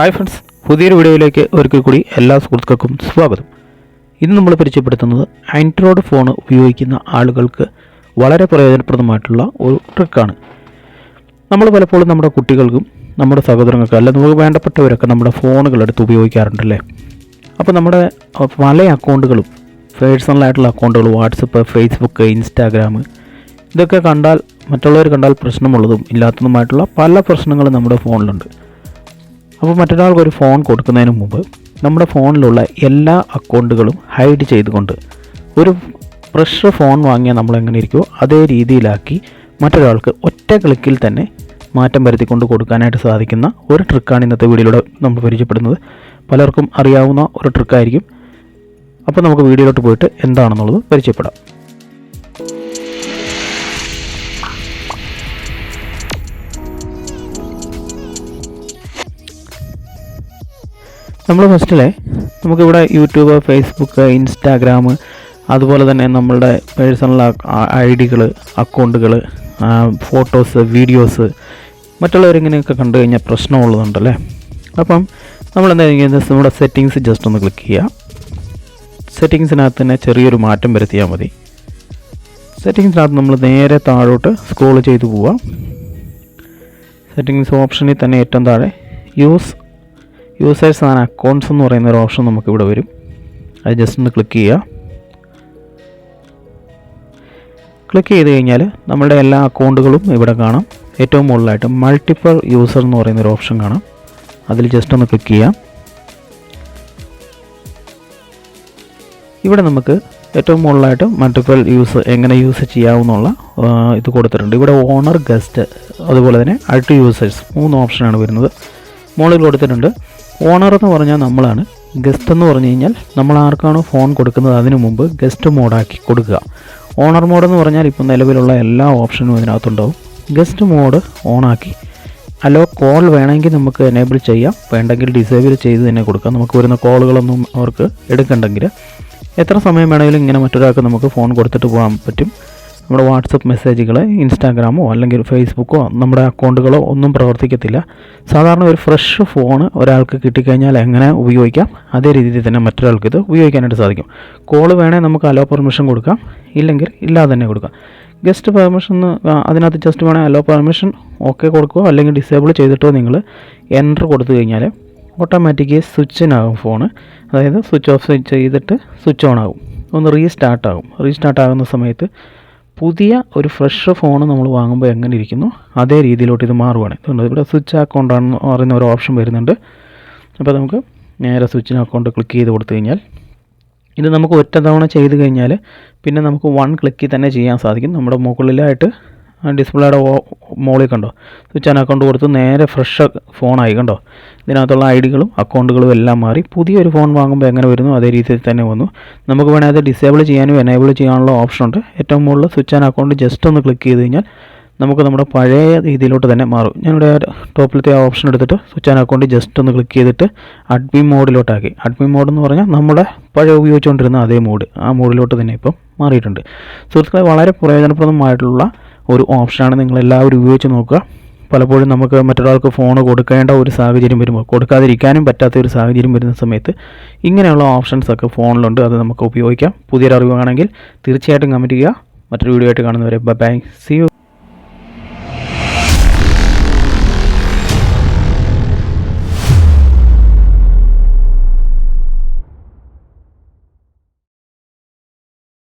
Hi friends പുതിയൊരു വീഡിയോയിലേക്ക് ഒരിക്കൽ കൂടി എല്ലാ സുഹൃത്തുക്കൾക്കും സ്വാഗതം. ഇന്ന് നമ്മൾ പരിചയപ്പെടുത്തുന്നത് ആൻഡ്രോയിഡ് ഫോൺ ഉപയോഗിക്കുന്ന ആളുകൾക്ക് വളരെ പ്രയോജനപ്രദമായിട്ടുള്ള ഒരു ട്രിക്കാണ് നമ്മൾ പലപ്പോഴും നമ്മുടെ കുട്ടികൾക്കും നമ്മുടെ സഹോദരങ്ങൾക്കും അല്ല നമുക്ക് വേണ്ടപ്പെട്ടവരൊക്കെ നമ്മുടെ ഫോണുകൾ എടുത്ത് ഉപയോഗിക്കാറുണ്ടല്ലേ അപ്പോൾ നമ്മുടെ പല അക്കൗണ്ടുകളും പേഴ്സണലായിട്ടുള്ള അക്കൗണ്ടുകൾ വാട്സപ്പ് ഫേസ്ബുക്ക് ഇൻസ്റ്റാഗ്രാം ഇതൊക്കെ കണ്ടാൽ മറ്റുള്ളവർ കണ്ടാൽ പ്രശ്നമുള്ളതും ഇല്ലാത്തതുമായിട്ടുള്ള പല പ്രശ്നങ്ങളും നമ്മുടെ ഫോണിലുണ്ട് അപ്പോൾ മറ്റൊരാൾക്ക് ഒരു ഫോൺ കൊടുക്കുന്നതിന് മുമ്പ് നമ്മുടെ ഫോണിലുള്ള എല്ലാ അക്കൗണ്ടുകളും ഹൈഡ് ചെയ്തുകൊണ്ട് ഒരു ഫ്രഷ് ഫോൺ വാങ്ങിയാൽ നമ്മൾ എങ്ങനെ ഇരിക്കുമോ അതേ രീതിയിലാക്കി മറ്റൊരാൾക്ക് ഒറ്റ ക്ലിക്കിൽ തന്നെ മാറ്റം വരുത്തിക്കൊണ്ട് കൊടുക്കാനായിട്ട് സാധിക്കുന്ന ഒരു ട്രിക്കാണ് ഇന്നത്തെ വീഡിയോയിലൂടെ നമ്മൾ പരിചയപ്പെടുന്നത്. പലർക്കും അറിയാവുന്ന ഒരു ട്രിക്കായിരിക്കും. അപ്പോൾ നമുക്ക് വീഡിയോയിലോട്ട് പോയിട്ട് എന്താണെന്നുള്ളത് പരിചയപ്പെടാം. നമ്മൾ ഫസ്റ്റിലെ നമുക്കിവിടെ യൂട്യൂബ് ഫേസ്ബുക്ക് ഇൻസ്റ്റാഗ്രാം അതുപോലെ തന്നെ നമ്മളുടെ പേഴ്സണൽ ഐ ഡികൾ അക്കൗണ്ടുകൾ ഫോട്ടോസ് വീഡിയോസ് മറ്റുള്ളവരിങ്ങനെയൊക്കെ കണ്ടു കഴിഞ്ഞാൽ പ്രശ്നമുള്ളതുണ്ടല്ലേ? അപ്പം നമ്മൾ എന്താ നമ്മുടെ സെറ്റിങ്സ് ജസ്റ്റ് ഒന്ന് ക്ലിക്ക് ചെയ്യുക സെറ്റിങ്സിനകത്ത് തന്നെ ചെറിയൊരു മാറ്റം വരുത്തിയാൽ മതി. സെറ്റിങ്സിനകത്ത് നമ്മൾ നേരെ താഴോട്ട് സ്ക്രോൾ ചെയ്തു പോവാം. സെറ്റിങ്സ് ഓപ്ഷനിൽ തന്നെ ഏറ്റവും താഴെ യൂസ് യൂസേഴ്സ് ആൻഡ് അക്കൗണ്ട്സ് എന്ന് പറയുന്ന ഒരു ഓപ്ഷൻ നമുക്കിവിടെ വരും. അത് ജസ്റ്റ് ഒന്ന് ക്ലിക്ക് ചെയ്യുക. ക്ലിക്ക് ചെയ്ത് കഴിഞ്ഞാൽ നമ്മുടെ എല്ലാ അക്കൗണ്ടുകളും ഇവിടെ കാണാം. ഏറ്റവും മുകളിലായിട്ട് മൾട്ടിപ്പിൾ യൂസർ എന്ന് പറയുന്ന ഒരു ഓപ്ഷൻ കാണാം. അതിൽ ജസ്റ്റ് ഒന്ന് ക്ലിക്ക് ചെയ്യാം. ഇവിടെ നമുക്ക് ഏറ്റവും മുകളിലായിട്ട് മൾട്ടിപ്പിൾ യൂസ് എങ്ങനെ യൂസ് ചെയ്യാവുന്നുള്ള ഇത് കൊടുത്തിട്ടുണ്ട്. ഇവിടെ ഓണർ ഗസ്റ്റ് അതുപോലെ തന്നെ അൾട്ട് യൂസേഴ്സ് മൂന്ന് ഓപ്ഷനാണ് വരുന്നത്. മുകളിൽ കൊടുത്തിട്ടുണ്ട്. ഓണർ എന്ന് പറഞ്ഞാൽ നമ്മളാണ്. ഗസ്റ്റ് എന്ന് പറഞ്ഞു കഴിഞ്ഞാൽ നമ്മൾ ആർക്കാണോ ഫോൺ കൊടുക്കുന്നത് അതിനു മുമ്പ് ഗസ്റ്റ് മോഡാക്കി കൊടുക്കുക. ഓണർ മോഡ് എന്ന് പറഞ്ഞാൽ ഇപ്പോൾ നിലവിലുള്ള എല്ലാ ഓപ്ഷനും അതിനകത്തുണ്ടാവും. ഗസ്റ്റ് മോഡ് ഓണാക്കി അലോ കോൾ വേണമെങ്കിൽ നമുക്ക് എനേബിൾ ചെയ്യാം. വേണ്ടെങ്കിൽ ഡിസേബിൾ ചെയ്ത് തന്നെ കൊടുക്കാം. നമുക്ക് വരുന്ന കോളുകളൊന്നും അവർക്ക് എടുക്കണ്ടെങ്കിൽ. എത്ര സമയം വേണമെങ്കിലും ഇങ്ങനെ മറ്റൊരാൾക്ക് നമുക്ക് ഫോൺ കൊടുത്തിട്ട് പോകാൻ പറ്റും. നമ്മുടെ വാട്സപ്പ് മെസ്സേജുകൾ ഇൻസ്റ്റാഗ്രാമോ അല്ലെങ്കിൽ ഫേസ്ബുക്കോ നമ്മുടെ അക്കൗണ്ടുകളോ ഒന്നും പ്രവർത്തിക്കത്തില്ല. സാധാരണ ഒരു ഫ്രഷ് ഫോൺ ഒരാൾക്ക് കിട്ടിക്കഴിഞ്ഞാൽ എങ്ങനെ ഉപയോഗിക്കാം? അതേ രീതിയിൽ തന്നെ മറ്റൊരാൾക്ക് ഇത് ഉപയോഗിക്കാനായിട്ട് സാധിക്കും. കോൾ വേണേൽ നമുക്ക് അലോ പെർമിഷൻ കൊടുക്കാം. ഇല്ലെങ്കിൽ ഇല്ലാതെ തന്നെ കൊടുക്കാം. ഗസ്റ്റ് പെർമിഷൻ അതിനകത്ത് ജസ്റ്റ് വേണേൽ അലോ പെർമിഷൻ ഓക്കെ കൊടുക്കുക. അല്ലെങ്കിൽ ഡിസേബിൾ ചെയ്തിട്ടോ നിങ്ങൾ എന്റർ കൊടുത്തു കഴിഞ്ഞാൽ ഓട്ടോമാറ്റിക്കലി സ്വിച്ചിനാകും ഫോൺ അതായത് സ്വിച്ച് ഓഫ് ചെയ്തിട്ട് സ്വിച്ച് ഓൺ ആകും. ഒന്ന് റീസ്റ്റാർട്ട് ആകും റീസ്റ്റാർട്ട് ആകുന്ന സമയത്ത് പുതിയ ഒരു ഫ്രഷ് ഫോൺ നമ്മൾ വാങ്ങുമ്പോൾ എങ്ങനെ ഇരിക്കുന്നു? അതേ രീതിയിലോട്ട് ഇത് മാറുവാണ്. ഇതുകൊണ്ട് ഇവിടെ സ്വിച്ച് അക്കൗണ്ട് ആണെന്ന് പറയുന്ന ഒരു ഓപ്ഷൻ വരുന്നുണ്ട്. അപ്പോൾ നമുക്ക് നേരെ സ്വിച്ചിന് അക്കൗണ്ട് ക്ലിക്ക് ചെയ്ത് കൊടുത്തു കഴിഞ്ഞാൽ ഇത് നമുക്ക് ഒറ്റ തവണ ചെയ്ത് കഴിഞ്ഞാൽ പിന്നെ നമുക്ക് വൺ ക്ലിക്കിൽ തന്നെ ചെയ്യാൻ സാധിക്കും. നമ്മുടെ മുകളിലായിട്ട് ഡിസ്പ്ലേയുടെ മോളിൽ കണ്ടോ? സ്വിച്ച് ആൻ അക്കൗണ്ട് കൊടുത്ത് നേരെ ഫ്രഷ് ഫോണായി കണ്ടോ? ഇതിനകത്തുള്ള ഐ ഡികളും അക്കൗണ്ടുകളും എല്ലാം മാറി പുതിയൊരു ഫോൺ വാങ്ങുമ്പോൾ എങ്ങനെ വരുന്നു? അതേ രീതിയിൽ തന്നെ വന്നു. നമുക്ക് വേണേൽ അത് ഡിസേബിൾ ചെയ്യാനും എനേബിൾ ചെയ്യാനുള്ള ഓപ്ഷൻ ഉണ്ട്. ഏറ്റവും മുകളിൽ സ്വിച്ച് ആൻ അക്കൗണ്ട് ജസ്റ്റ് ഒന്ന് ക്ലിക്ക് ചെയ്ത് കഴിഞ്ഞാൽ നമുക്ക് നമ്മുടെ പഴയ രീതിയിലോട്ട് തന്നെ മാറും. ഞാനിവിടെ ടോപ്പിലത്തെ ആ ഓപ്ഷൻ എടുത്തിട്ട് സ്വിച്ച് ആൻ അക്കൗണ്ട് ജസ്റ്റ് ഒന്ന് ക്ലിക്ക് ചെയ്തിട്ട് അഡ്മിൻ മോഡിലോട്ടാക്കി അഡ്മിൻ മോഡ് എന്ന് പറഞ്ഞാൽ നമ്മുടെ പഴയ ഉപയോഗിച്ചുകൊണ്ടിരുന്ന അതേ മോഡ് ആ മോഡിലോട്ട് തന്നെ ഇപ്പം മാറിയിട്ടുണ്ട്. സുഹൃത്തുക്കളെ വളരെ പ്രയോജനപ്രദമായിട്ടുള്ള ഒരു ഓപ്ഷനാണ് നിങ്ങളെല്ലാവരും ഉപയോഗിച്ച് നോക്കുക. പലപ്പോഴും നമുക്ക് മറ്റൊരാൾക്ക് ഫോൺ കൊടുക്കേണ്ട ഒരു സാഹചര്യം വരുമ്പോൾ കൊടുക്കാതിരിക്കാനും പറ്റാത്ത ഒരു സാഹചര്യം വരുന്ന സമയത്ത് ഇങ്ങനെയുള്ള ഓപ്ഷൻസ് ഒക്കെ ഫോണിലുണ്ട് അത് നമുക്ക് ഉപയോഗിക്കാം. പുതിയൊരു അറിവാണെങ്കിൽ തീർച്ചയായിട്ടും കമന്റ് ചെയ്യുക. മറ്റൊരു വീഡിയോ ആയിട്ട് കാണുന്നവരെ ബൈ സി യു